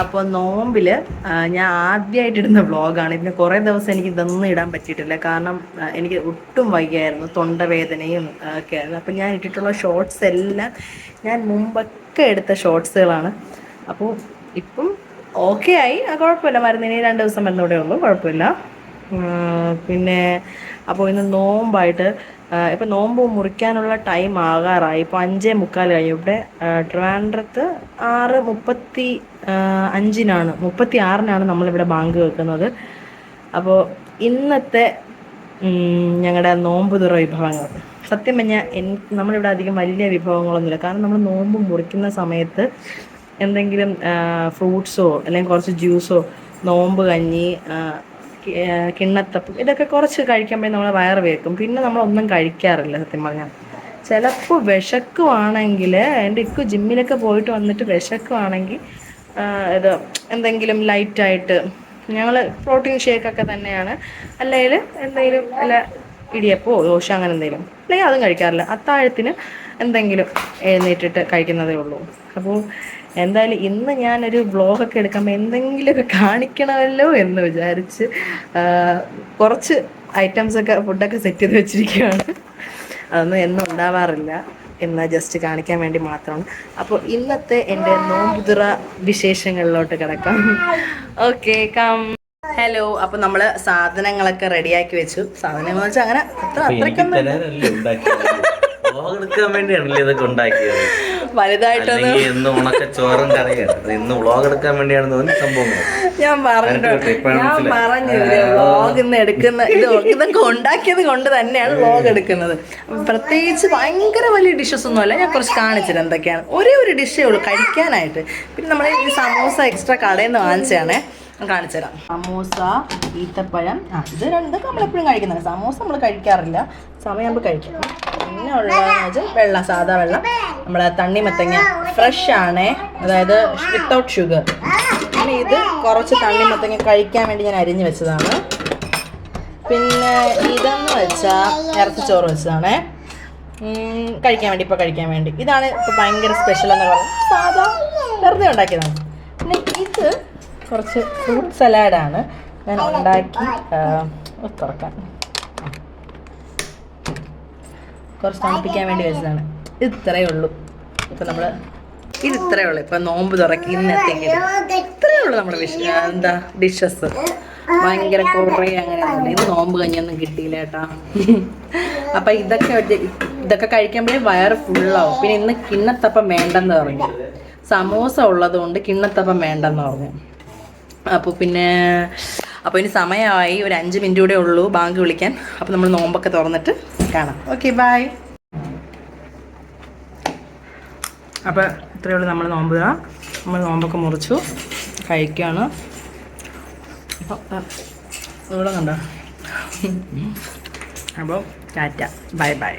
അപ്പോൾ നോമ്പിൽ ഞാൻ ആദ്യമായിട്ട് ഇടുന്ന വ്ളോഗാണ്. ഇതിന് കുറേ ദിവസം എനിക്ക് ഇതൊന്നും ഇടാൻ പറ്റിയിട്ടില്ല. കാരണം എനിക്ക് ഒട്ടും വയ്യായിരുന്നു തൊണ്ടവേദനയും ഒക്കെ ആയിരുന്നു. അപ്പോൾ ഞാൻ ഇട്ടിട്ടുള്ള ഷോർട്സ് എല്ലാം ഞാൻ മുമ്പൊക്കെ എടുത്ത ഷോർട്സുകളാണ് അപ്പോൾ ഇപ്പം ഓക്കെ ആയി. കുഴപ്പമില്ല. മരുന്നിനി രണ്ട് ദിവസം മരുന്നൂടെ ഉള്ളൂ. കുഴപ്പമില്ല. പിന്നെ അപ്പോൾ ഇന്ന് നോമ്പായിട്ട് ഇപ്പം നോമ്പ് മുറിക്കാനുള്ള ടൈം ആകാറായി. ഇപ്പോൾ അഞ്ചേ മുക്കാൽ കഴിഞ്ഞു. ഇവിടെ ട്രിവാൻഡ്രത്ത് ആറ് മുപ്പത്തി അഞ്ചിനാണ് മുപ്പത്തി ആറിനാണ് നമ്മളിവിടെ ബാങ്ക് വെക്കുന്നത്. അപ്പോൾ ഇന്നത്തെ ഞങ്ങളുടെ നോമ്പ് തുറ വിഭവങ്ങൾ. സത്യം പറഞ്ഞാൽ എൻ നമ്മളിവിടെ അധികം വലിയ വിഭവങ്ങളൊന്നുമില്ല. കാരണം നമ്മൾ നോമ്പ് മുറിക്കുന്ന സമയത്ത് എന്തെങ്കിലും ഫ്രൂട്ട്സോ അല്ലെങ്കിൽ കുറച്ച് ജ്യൂസോ നോമ്പ് കഞ്ഞി കിണ്ണത്തപ്പം. ഇതൊക്കെ കുറച്ച് കഴിക്കുമ്പോൾ നമ്മൾ വയറ് വേക്കും. പിന്നെ നമ്മളൊന്നും കഴിക്കാറില്ല സത്യം പറഞ്ഞാൽ ചിലപ്പോൾ വിശക്കുവാണെങ്കിൽ എന്റെ ഇക്കു ജിമ്മിലൊക്കെ പോയിട്ട് വന്നിട്ട് വിശക്കുവാണെങ്കിൽ ഇത് എന്തെങ്കിലും ലൈറ്റായിട്ട് ഞങ്ങൾ പ്രോട്ടീൻ ഷേക്കൊക്കെ തന്നെയാണ്. അല്ലെങ്കിൽ എന്തെങ്കിലും അല്ല ഇടിയപ്പോ ദോശ അങ്ങനെ എന്തെങ്കിലും. അല്ലെങ്കിൽ അതും കഴിക്കാറില്ല. അത്താഴത്തിന് എന്തെങ്കിലും എഴുന്നേറ്റിട്ട് കഴിക്കുന്നതേ ഉള്ളൂ. അപ്പോൾ എന്തായാലും ഇന്ന് ഞാനൊരു വ്ളോഗൊക്കെ എടുക്കുമ്പോൾ എന്തെങ്കിലുമൊക്കെ കാണിക്കണമല്ലോ എന്ന് വിചാരിച്ച് കുറച്ച് ഐറ്റംസൊക്കെ ഫുഡൊക്കെ സെറ്റ് ചെയ്ത് വെച്ചിരിക്കുകയാണ്. അതൊന്നും എന്നും ഉണ്ടാവാറില്ല. എന്ന് ജസ്റ്റ് കാണിക്കാൻ വേണ്ടി മാത്രമാണ്. അപ്പോൾ ഇന്നത്തെ എന്റെ നോമ്പുതുറ വിശേഷങ്ങളിലോട്ട് കിടക്കാം. Okay come. ഹലോ അപ്പൊ നമ്മൾ സാധനങ്ങളൊക്കെ റെഡിയാക്കി വെച്ചു. സാധനങ്ങൾ വെച്ചാൽ അങ്ങനെ അത്ര അത്രയ്ക്കൊന്നും എടുക്കാൻ വേണ്ടിയാണല്ലേ ഇതൊക്കെ ഉണ്ടാക്കിയത്? വലുതായിട്ടൊന്നും ഇന്ന് ഉണക്ക ചോറും കറിയാണ് ഇന്ന് വ്ളോഗ് എടുക്കാൻ വേണ്ടിയാണ് തോന്നി സംഭവം ഞാൻ പറഞ്ഞു ഞാൻ. പറഞ്ഞു വ്ളോഗ് ഇന്ന് എടുക്കുന്ന ഇത് ഇതൊക്കെ ഉണ്ടാക്കിയത് കൊണ്ട് തന്നെയാണ് വ്ളോഗ് എടുക്കുന്നത്. പ്രത്യേകിച്ച് ഭയങ്കര വലിയ ഡിഷസ് ഒന്നും അല്ല. ഞാൻ കുറച്ച് കാണിച്ചത് എന്തൊക്കെയാണ്. ഒരേ ഒരു ഡിഷേ ഉള്ളൂ കഴിക്കാനായിട്ട്. പിന്നെ നമ്മൾ ഈ സമോസ എക്സ്ട്രാ കടയിൽ നിന്ന് വാങ്ങിച്ചതാണേ. കാണിച്ചു തരാം. സമോസ ഈത്തപ്പഴം ഇത് രണ്ടും നമ്മളെപ്പോഴും കഴിക്കുന്നുണ്ട്. സമോസ നമ്മൾ കഴിക്കാറില്ല. സമയമാകുമ്പോൾ കഴിക്കും. പിന്നെ ഉള്ളതെന്ന് വെച്ചാൽ വെള്ളം സാധാ വെള്ളം. നമ്മളെ തണ്ണിമത്തങ്ങ ഫ്രഷ് ആണേ. അതായത് വിത്തൗട്ട് ഷുഗർ പിന്നെ ഇത് കുറച്ച് തണ്ണിമത്തങ്ങ കഴിക്കാൻ വേണ്ടി ഞാൻ അരിഞ്ഞു വെച്ചതാണ്. പിന്നെ ഇതെന്ന് വെച്ചാൽ ഇറച്ചിച്ചോറ് വെച്ചതാണേ. കഴിക്കാൻ വേണ്ടി ഇപ്പോൾ കഴിക്കാൻ വേണ്ടി. ഇതാണ് ഇപ്പോൾ ഭയങ്കര സ്പെഷ്യൽ എന്ന് പറയുന്നത് സാധാ വെറുതെ ഉണ്ടാക്കിയതാണ്. പിന്നെ ഇത് കുറച്ച് ഫ്രൂട്ട് സലാഡാണ് ഞാൻ ഉണ്ടാക്കി തുറക്കാം. കുറച്ച് തണുപ്പിക്കാൻ വേണ്ടി വെച്ചതാണ്. ഇത് ഇത്രയേ ഉള്ളൂ. ഇപ്പം നമ്മൾ ഇത് ഇത്രയേ ഉള്ളൂ. ഇപ്പം നോമ്പ് തുറക്കി ഇന്നത്തേക്ക് ഇത്. ഇത്രയേ ഉള്ളൂ നമ്മുടെ വിഷ എന്താ ഡിഷസ് ഭയങ്കര കുറേ അങ്ങനെയൊന്നുമില്ല ഇത് നോമ്പ് കഞ്ഞൊന്നും കിട്ടിയില്ല കേട്ടാ. അപ്പം ഇതൊക്കെ ഇതൊക്കെ കഴിക്കുമ്പോഴേ വയറ് ഫുള്ളാവും പിന്നെ ഇന്ന് കിണ്ണത്തപ്പം വേണ്ടെന്ന് പറഞ്ഞു. സമോസ ഉള്ളത് കൊണ്ട് കിണ്ണത്തപ്പം വേണ്ടെന്ന് പറഞ്ഞു. അപ്പോൾ പിന്നെ അപ്പോൾ ഇനി സമയമായി ഒരു അഞ്ച് മിനിറ്റ് കൂടെ ഉള്ളൂ ബാങ്ക് വിളിക്കാൻ. അപ്പോൾ നമ്മൾ നോമ്പൊക്കെ തുറന്നിട്ട് കാണാം. ഓക്കെ ബായ് അപ്പോൾ ഇത്രയേ ഉള്ളൂ നമ്മൾ നോമ്പ്. നമ്മൾ നോമ്പൊക്കെ മുറിച്ചു കഴിക്കുകയാണ് അപ്പോൾ ഇവിടെ കണ്ടോ? അപ്പോൾ ടാറ്റ. Bye bye.